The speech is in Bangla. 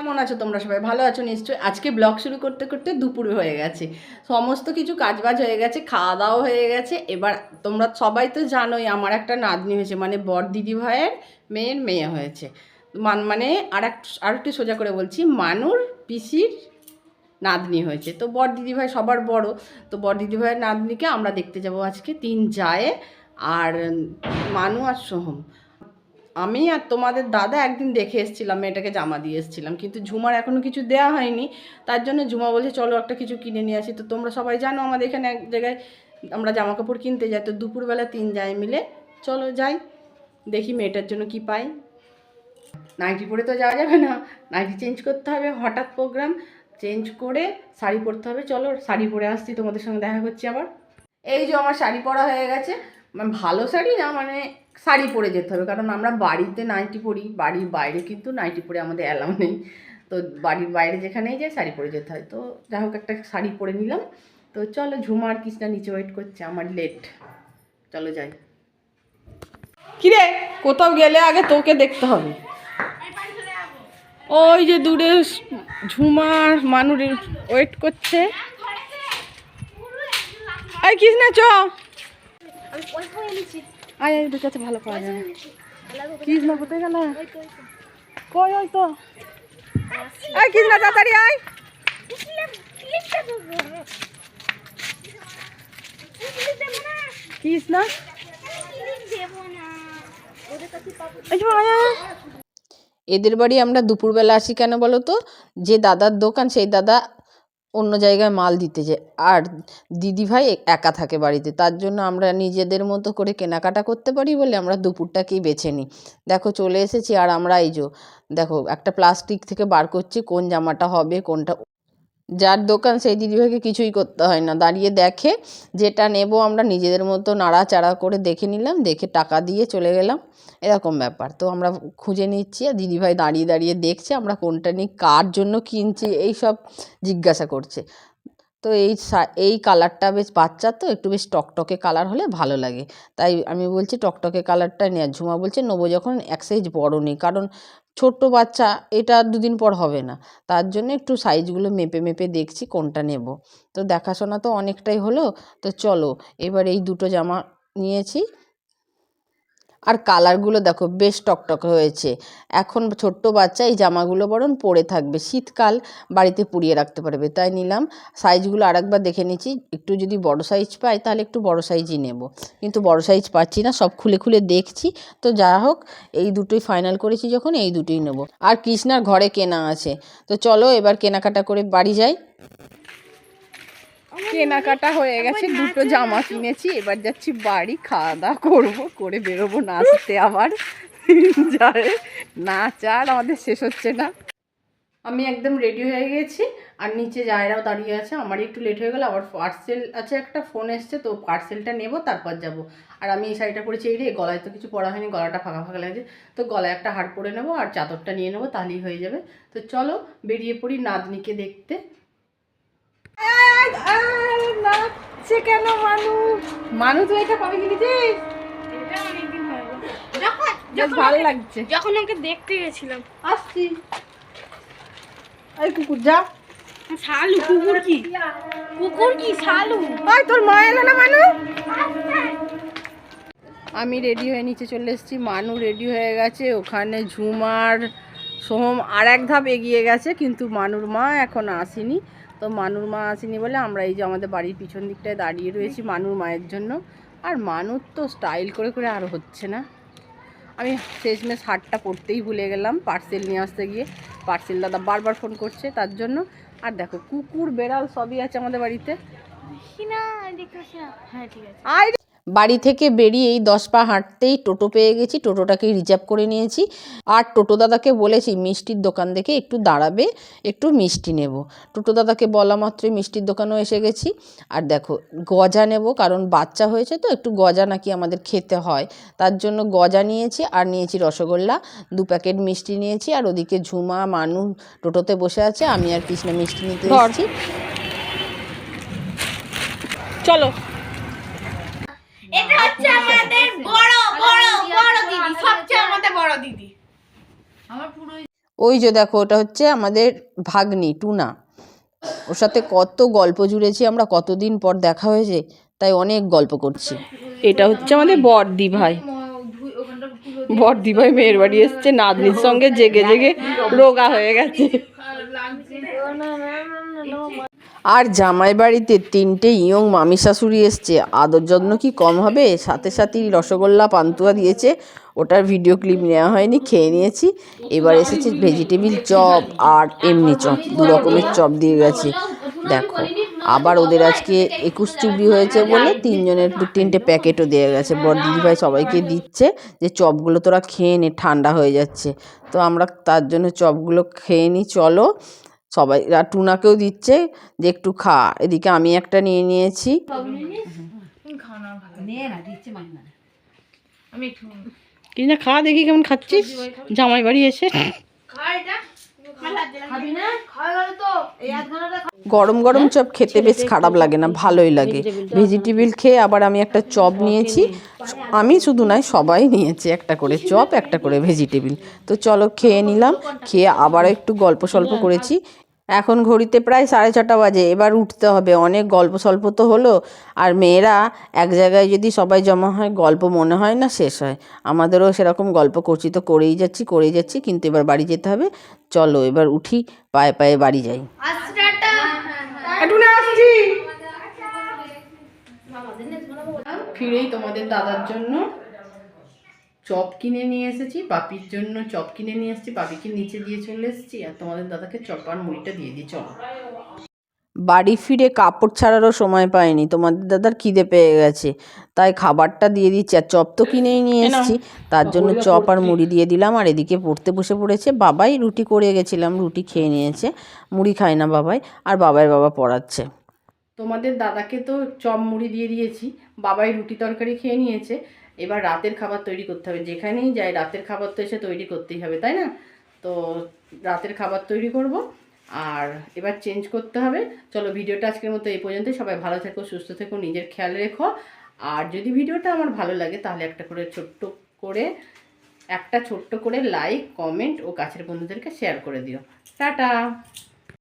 কেমন আছো তোমরা সবাই? ভালো আছো? নিশ্চয়ই আজকে ব্লগ শুরু করতে করতে দুপুর হয়ে গেছে। সমস্ত কিছু কাজবাজ হয়ে গেছে খাওয়া দাওয়া হয়ে গেছে। এবার তোমরা সবাই তো জানোই আমার একটা নাতনি হয়েছে মানে বর দিদি ভাইয়ের মেয়ের মেয়ে হয়েছে। মান মানে আর এক আর একটু সোজা করে বলছি, মানুর পিসির নাতনি হয়েছে। তো বর দিদি ভাই সবার বড়। তো বর দিদি ভাইয়ের নাতনিকে আমরা দেখতে যাব আজকে তিন যায় আর মানু আর সোহম। আমি আর তোমাদের দাদা একদিন দেখে এসেছিলাম, মেয়েটাকে জামা দিয়ে এসেছিলাম, কিন্তু ঝুমার এখনও কিছু দেওয়া হয়নি। তার জন্য ঝুমা বলছে, চলো একটা কিছু কিনে নিয়ে আসি। তো তোমরা সবাই জানো আমাদের এখানে এক জায়গায় আমরা জামা কাপড় কিনতে যাই, তো দুপুরবেলা তিন যাই মিলে। চলো যাই, দেখি মেয়েটার জন্য কি পাই। নাইটি পরে তো যাওয়া যাবে না। নাইটি চেঞ্জ করতে হবে, হঠাৎ প্রোগ্রাম, চেঞ্জ করে শাড়ি পরতে হবে। চলো শাড়ি পরে আসছি, তোমাদের সঙ্গে দেখা করছি আবার। এই যে আমার শাড়ি পরা হয়ে গেছে। মানে ভালো শাড়ি না মানে শাড়ি পরে যেতে হবে কারণ আমরা বাড়িতে নাইটি পরি বাড়ির বাইরে কিন্তু নাইটি পরে আমাদের অ্যালাউ নেই। তো বাড়ির বাইরে যেখানেই যাই শাড়ি পরে যেতে হয়। তো যাই হোক একটা শাড়ি পরে নিলাম। তো চলো ঝুমার কৃষ্ণা নিচে ওয়েট করছে আমার লেট চলো যাই। কিরে কোথাও গেলে আগে তোকে দেখতে হবে। ওই যে দূরে ঝুমার মানুষ ওয়েট করছে। এই কৃষ্ণা চ। আয় আয়, দুটো ভালো পাওয়া যায় কৃষ্ণা কোথায় গেল? কই, ওই তো। এই কৃষ্ণা তাড়াতাড়ি আয়। কৃষ্ণা। এদের বাড়ি আমরা দুপুরবেলা আসি কেন বলো তো? যে দাদার দোকান, সেই দাদা অন্য জায়গায় মাল দিতে যায় আর দিদিভাই একা থাকে বাড়িতে, তার জন্য আমরা নিজেদের মতো করে কেনাকাটা করতে পারি বলে আমরা দুপুরটাকেই বেছে নিই। দেখো চলে এসেছি আর আমরা এই যে, দেখো একটা প্লাস্টিক থেকে বার করছি, কোন জামাটা হবে, কোনটা যার দোকান সেই দিদিভাইকে কিছুই করতে হয় না। দাঁড়িয়ে দেখে, যেটা নেব আমরা নিজেদের মতো নাড়াচাড়া করে দেখে নিলাম, দেখে টাকা দিয়ে চলে গেলাম। এরকম ব্যাপার। তো আমরা খুঁজে নিচ্ছি আর দিদিভাই দাঁড়িয়ে দাঁড়িয়ে দেখছে আমরা কোনটা নিই, কার জন্য কিনছি এই সব জিজ্ঞাসা করছে। তো এই এই কালারটা বেশ বাচ্চার তো, একটু বেশ টকটকে কালার হলে ভালো লাগে। তাই আমি বলছি টকটকে কালারটা নেওয়া ঝুমা বলছে, নেব যখন এক সাইজ বড়ো নেই। কারণ ছোট্ট বাচ্চা, এটা দুদিন পর হবে না। তার জন্য একটু সাইজগুলো মেপে মেপে দেখছি কোনটা নেব। তো দেখাশোনা তো অনেকটাই হলো, তো চলো, এবার এই দুটো জামা নিয়েছি। আর কালারগুলো দেখো বেশ টকটকে হয়েছে। এখন ছোট্ট বাচ্চা, এই জামাগুলো বরং পরে থাকবে। শীতকাল, বাড়িতে পুড়িয়ে রাখতে পারবে। তাই নিলাম। সাইজগুলো আরেকবার দেখে নিচ্ছি। একটু যদি বড় সাইজ পাই, তাহলে একটু বড় সাইজই নেব। কিন্তু বড় সাইজ পাচ্ছি না, সব খুলে খুলে দেখছি। তো যা হোক, এই দুটোই ফাইনাল করেছি যখন, এই দুটোই নেব। আর কৃষ্ণার ঘরে কেনা আছে। তো চলো এবার কেনাকাটা করে বাড়ি যাই। কেনাকাটা হয়ে গেছে দুটো জামা কিনেছি এবার যাচ্ছি বাড়ি খাওয়া দাওয়া করব করে বেরোবো নাচতে আবার। যায় নাচ আর আমাদের শেষ হচ্ছে না। আমি একদম রেডি হয়ে গেছি আর নিচে জায়রাও দাঁড়িয়ে আছে আমারই একটু লেট হয়ে গেল আবার পার্সেল আছে একটা ফোন এসছে তো পার্সেলটা নেব তারপর যাব। আর আমি এই শাড়িটা পরেছি এই রে গলায় তো কিছু পরা হয়নি গলাটা ফাঁকা ফাঁকা লাগছে তো গলায় একটা হার পরে নেব আর চাদরটা নিয়ে নেব তাহলেই হয়ে যাবে। তো চলো বেরিয়ে পড়ি নাতনিকে দেখতে। নাচছে কেন মানু মানু তুই এটা কবে কিনেছিস এটা অনেকদিন হয়ে গেল। যখন বেশ ভালো লাগছে। যখন ওকে দেখতে গেছিলাম। আসছি। এই কুকুর যা। শালু কুকুর কি? কুকুর কি শালু? ওই তোর মা এলো না মানু? আমি রেডি হয়ে নিচে চলে এসেছি। মানু রেডি হয়ে গেছে। ওখানে ঝুমার সোহম আর এক ধাপ এগিয়ে গেছে কিন্তু মানুর মা এখন আসেনি। তো মানুর মা আসেনি বলে আমরা এই যে আমাদের বাড়ির পিছন দিকটায় দাঁড়িয়ে রয়েছি মানুর মায়ের জন্য। আর মানুর তো স্টাইল করে করে আর হচ্ছে না। আমি শেষমেশ হাটটা পড়তেই ভুলে গেলাম পার্সেল নিয়ে আসতে গিয়ে। পার্সেল দাদা বারবার ফোন করছে তার জন্য। আর দেখো কুকুর বেড়াল সবই আছে আমাদের বাড়িতে। হ্যাঁ ঠিক আছে। বাড়ি থেকে বেরিয়ে এই দশ পা হাঁটতেই টোটো পেয়ে গেছি টোটোটাকে রিজার্ভ করে নিয়েছি। আর টোটো দাদাকে বলেছি মিষ্টির দোকান দেখে একটু দাঁড়াবে একটু মিষ্টি নেব। টোটো দাদাকে বলা মাত্রই মিষ্টির দোকানেও এসে গেছি। আর দেখো গজা নেব কারণ বাচ্চা হয়েছে তো একটু গজা নাকি আমাদের খেতে হয়। তার জন্য গজা নিয়েছি আর নিয়েছি রসগোল্লা দু প্যাকেট মিষ্টি নিয়েছি। আর ওদিকে ঝুমা মানু টোটোতে বসে আছে আমি আর কৃষ্ণা মিষ্টি নিতে এসেছি। চলো। এটা হচ্ছে আমাদের বড় বড় বড় দিদি সবচেয়ে আমাদের বড় দিদি ওই যে দেখো ওটা হচ্ছে আমাদের ভাগ্নি টুনা ওর সাথে কত গল্প জুড়েছি আমরা কতদিন পর দেখা হয়েছে তাই অনেক গল্প করছি এটা হচ্ছে আমাদের বড়দি ভাই বড়দি ভাই মেয়ের বাড়ি এসছে নাতনির সঙ্গে জেগে জেগে রোগা হয়ে গেছে আর জামাই বাড়িতে তিনটে ইয়ং মামি শাশুড়ি এসছে। আদর যত্ন কি কম হবে? সাথে সাথেই রসগোল্লা, পান্তুয়া দিয়েছে। ওটার ভিডিও ক্লিপ নেওয়া হয়নি, খেয়ে নিয়েছি। এবার এসেছে ভেজিটেবিল চপ আর এমনি চপ, দু রকমের চপ দিয়ে গেছে। দেখো, আবার ওদের আজকে একুশ চুবড়ি হয়েছে বলে তিনজনের দু তিনটে প্যাকেটও দিয়ে গেছে। বড় দিদিভাই সবাইকে দিচ্ছে যে চপগুলো তোরা খেয়ে নে, ঠান্ডা হয়ে যাচ্ছে। তো আমরা তার জন্য চপগুলো খেয়ে নিই, চলো। সবাই আর টুনাকেও দিচ্ছে যে একটু খা এদিকে আমি একটা নিয়ে নিয়েছি। কি না খা দেখি কেমন খাচ্ছিস। জামাই বাড়ি এসে। গরম গরম চপ খেতে বেশ খারাপ লাগে না ভালোই লাগে। ভেজিটেবিল খেয়ে আবার আমি একটা চপ নিয়েছি। আমি শুধু নয় সবাই নিয়েছি একটা করে চপ একটা করে ভেজিটেবিল। তো চলো খেয়ে নিলাম খেয়ে আবার একটু গল্প সল্প করেছি। এখন ঘড়িতে প্রায় সাড়ে ছটা বাজে, এবার উঠতে হবে। অনেক গল্প সল্প তো হলো। আর মেয়েরা এক জায়গায় যদি সবাই জমা হয়, গল্প মনে হয় না, শেষ হয়। আমাদেরও সেরকম গল্প করছি তো করেই যাচ্ছি করেই যাচ্ছি, কিন্তু এবার বাড়ি যেতে হবে। চলো এবার উঠি, পায়ে পায়ে বাড়ি যাই। ফিরেই তোমাদের দাদার জন্য। চপ কিনে নিয়ে এসেছি পাপির জন্য চপ কিনে নিয়ে এসেছি পাপিকে নিচে দিয়ে চলে এসেছি আর তোমাদের দাদাকে চপ আর মুড়িটা দিয়ে দিই চলো। বাড়ি ফিরে কাপড় ছাড়ারও সময় পাইনি তোমাদের দাদার খিদে পেয়ে গেছে তাই খাবারটা দিয়ে দিচ্ছি আর চপ তো কিনেই নিয়ে এসেছি তার জন্য চপ আর মুড়ি দিয়ে দিলাম আর এদিকে পড়তে বসে পড়েছে বাবাই রুটি করে গেছিলাম রুটি খেয়ে নিয়েছে মুড়ি খায় না বাবাই আর বাবার বাবা পড়াচ্ছে। তোমাদের দাদাকে তো চপ মুড়ি দিয়ে দিয়েছি বাবাই রুটি তরকারি খেয়ে নিয়েছে এবার রাতের খাবার তৈরি করতে হবে। যেখানেই যাই রাতের খাবার তো এসে তৈরি করতেই হবে, তাই না? তো রাতের খাবার তৈরি করব আর এবার চেঞ্জ করতে হবে। চলো ভিডিওটা আজকের মতো এই পর্যন্ত। সবাই ভালো থেকো, সুস্থ থেকো, নিজের খেয়াল রেখো। আর যদি ভিডিওটা আমার ভালো লাগে তাহলে একটা করে ছোট্ট করে, একটা ছোট্ট করে লাইক কমেন্ট ও কাছের বন্ধুদেরকে শেয়ার করে দিও। টাটা!